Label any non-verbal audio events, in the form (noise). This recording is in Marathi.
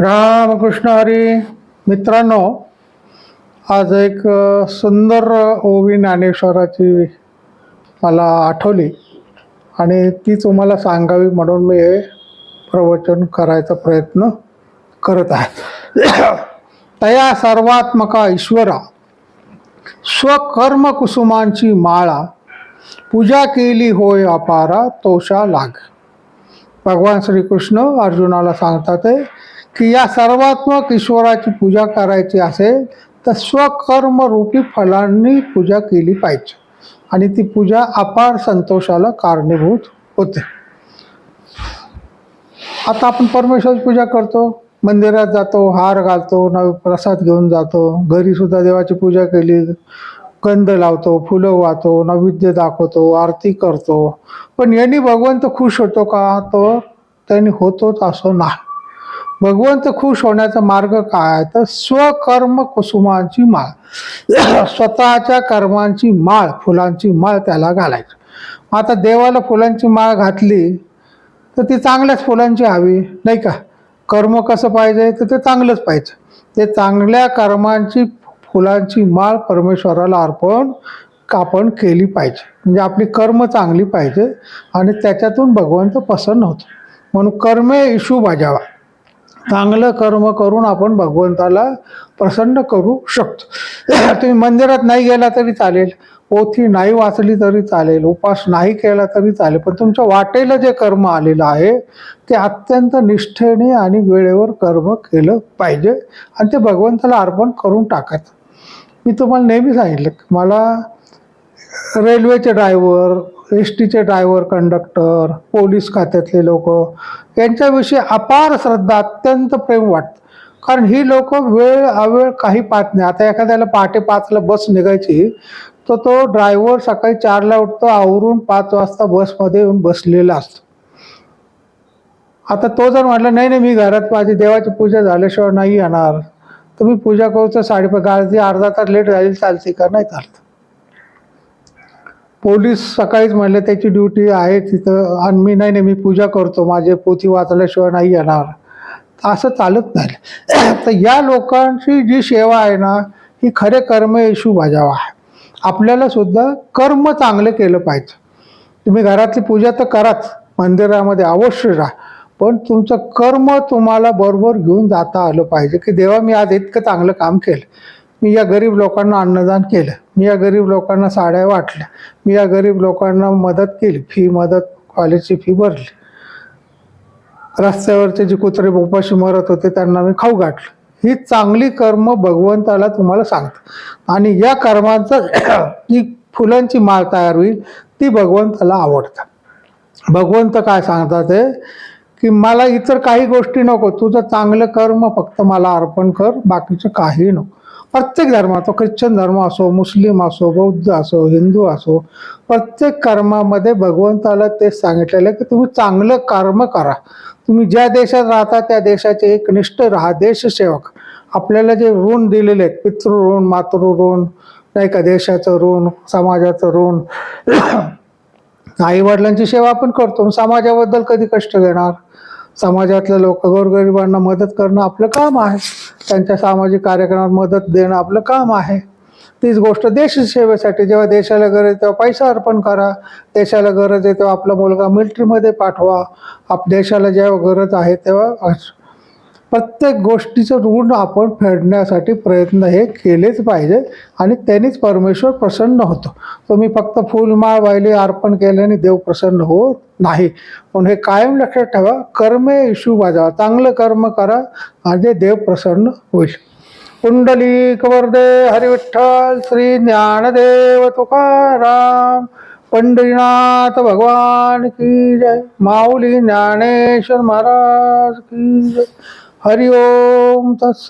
रामकृष्ण हरी. मित्रांनो आज एक सुंदर ओवी ज्ञानेश्वराची मला आठवली आणि ती तुम्हाला सांगावी म्हणून मी हे प्रवचन करायचा प्रयत्न करत आहे. (coughs) तया सर्वात्मका ईश्वरा स्वकर्म कुसुमांची माळा पूजा केली होय अपारा तोषा लाग. भगवान श्रीकृष्ण अर्जुनाला सांगतात आहे की या सर्वात्मक ईश्वराची पूजा करायची असेल तर स्वकर्म रूपी फलांनी पूजा केली पाहिजे. आणि ती पूजा अपार संतोषाला कारणीभूत होते. आता आपण परमेश्वराची पूजा करतो. मंदिरात जातो हार घालतो नव प्रसाद घेऊन जातो. घरी सुद्धा देवाची पूजा केली. गंध लावतो फुलं वाहतो नैवेद्य दाखवतो आरती करतो. पण यांनी भगवंत खुश होतो का? तो त्यांनी होतोच असं नाही. भगवंत खुश होण्याचा मार्ग काय आहे? तर स्वकर्म कुसुमांची माळ. (clears throat) स्वतःच्या कर्मांची माळ फुलांची माळ त्याला घालायची. आता देवाला फुलांची माळ घातली तर ती चांगल्याच फुलांची हवी नाही का? कर्म कसं पाहिजे? तर ते चांगलंच पाहिजे. ते चांगल्या कर्मांची फुलांची माळ परमेश्वराला अर्पण आपण केली पाहिजे. म्हणजे आपली कर्म चांगली पाहिजे आणि त्याच्यातून भगवंत प्रसन्न होतो. म्हणून कर्मे इशू बजावा चांगलं कर्म करून आपण भगवंताला प्रसन्न करू शकतो. तुम्ही मंदिरात नाही गेला तरी चालेल पोथी नाही वाचली तरी चालेल उपास नाही केला तरी चालेल पण तुमच्या वाटेला जे कर्म आलेलं आहे ते अत्यंत निष्ठेने आणि वेळेवर कर्म केलं पाहिजे आणि ते भगवंताला अर्पण करून टाकायचं. मी तुम्हाला नेहमी सांगितलं मला रेल्वेचे ड्रायव्हर एस टीचे ड्रायव्हर कंडक्टर पोलीस खात्यातले लोक यांच्याविषयी अपार श्रद्धा अत्यंत प्रेम वाटतं. कारण ही लोक वेळ अवेळ काही पाहत नाही. आता एखाद्याला पहाटे पाचला बस निघायची तर तो ड्रायव्हर सकाळी चारला उठतो आवरून पाच वाजता बसमध्ये येऊन बसलेला असतो. आता तो जर म्हटलं नाही नाही मी घरात माझी देवाची पूजा झाल्याशिवाय नाही येणार. तुम्ही पूजा करू तर साडेपाच गाडी अर्धा तास लेट झाली चालते का? नाही चालतं. पोलीस सकाळीच म्हणले त्याची ड्युटी आहे तिथं. आणि मी नाही नाही मी पूजा करतो. माझे पोथी वाचल्याशिवाय नाही येणार. असं चालत नाही. (clears throat) तर या लोकांची जी सेवा आहे ना ही खरे कर्म येशू बजावा. आहे आपल्याला सुद्धा कर्म चांगलं केलं पाहिजे. तुम्ही घरातली पूजा तर कराच. मंदिरामध्ये अवश्य राहा. पण तुमचं कर्म तुम्हाला बरोबर घेऊन जाता आलं पाहिजे की देवा मी आज इतकं चांगलं काम केलं. मी या गरीब लोकांना अन्नदान केलं. मी या गरीब लोकांना साड्या वाटल्या. मी या गरीब लोकांना मदत केली. फी मदत कॉलेजची फी भरली. रस्त्यावरचे जे कुत्रे उपाशी मरत होते त्यांना मी खाऊ गाठलं ही चांगली कर्म भगवंताला तुम्हाला सांगतं. आणि या कर्मांचा (clears throat) जी फुलांची माळ तयार होईल ती भगवंताला आवडतं भगवंत काय सांगतात ते? की मला इतर काही गोष्टी नको तुझं चांगलं कर्म फक्त मला अर्पण कर बाकीचं काही नको. प्रत्येक धर्म ख्रिश्चन धर्म असो मुस्लिम असो बौद्ध असो हिंदू असो प्रत्येक कर्मामध्ये भगवंताला तेच सांगितलेलं आहे की तुम्ही चांगलं कर्म करा. तुम्ही ज्या देशात राहता त्या देशाचे एक निष्ठ राहा देशसेवक आपल्याला जे ऋण दिलेले आहेत पितृ ऋण मातृ ऋण नाही का देशाचं ऋण समाजाचं ऋण आई वडिलांची सेवा आपण करतो. समाजाबद्दल कधी कष्ट घेणार? समाजातल्या लोक गोरगरिबांना मदत करणं आपलं काम आहे. त्यांच्या सामाजिक कार्यक्रमात मदत देणं आपलं काम आहे. तीच गोष्ट देशसेवेसाठी जेव्हा देशाला गरज आहे तेव्हा पैसा अर्पण करा. देशाला गरज आहे तेव्हा आपला मुलगा मिलिटरीमध्ये पाठवा. आप देशाला जेव्हा गरज आहे तेव्हा प्रत्येक गोष्टीचं ऋण आपण फेडण्यासाठी प्रयत्न हे केलेच पाहिजे आणि त्यांनीच परमेश्वर प्रसन्न होतो. तुम्ही फक्त फुलमाळ वाहिली अर्पण केल्याने देव प्रसन्न होत नाही. पण हे कायम लक्षात ठेवा कर्मे इशू बाजावा. चांगलं कर्म करा आणि देव प्रसन्न होईल. कुंडली वर्दे हरिविठ्ठल श्री ज्ञानदेव तुकाराम पंढरीनाथ भगवान की जय. माऊली ज्ञानेश्वर महाराज की जय. హరి ఓం తస్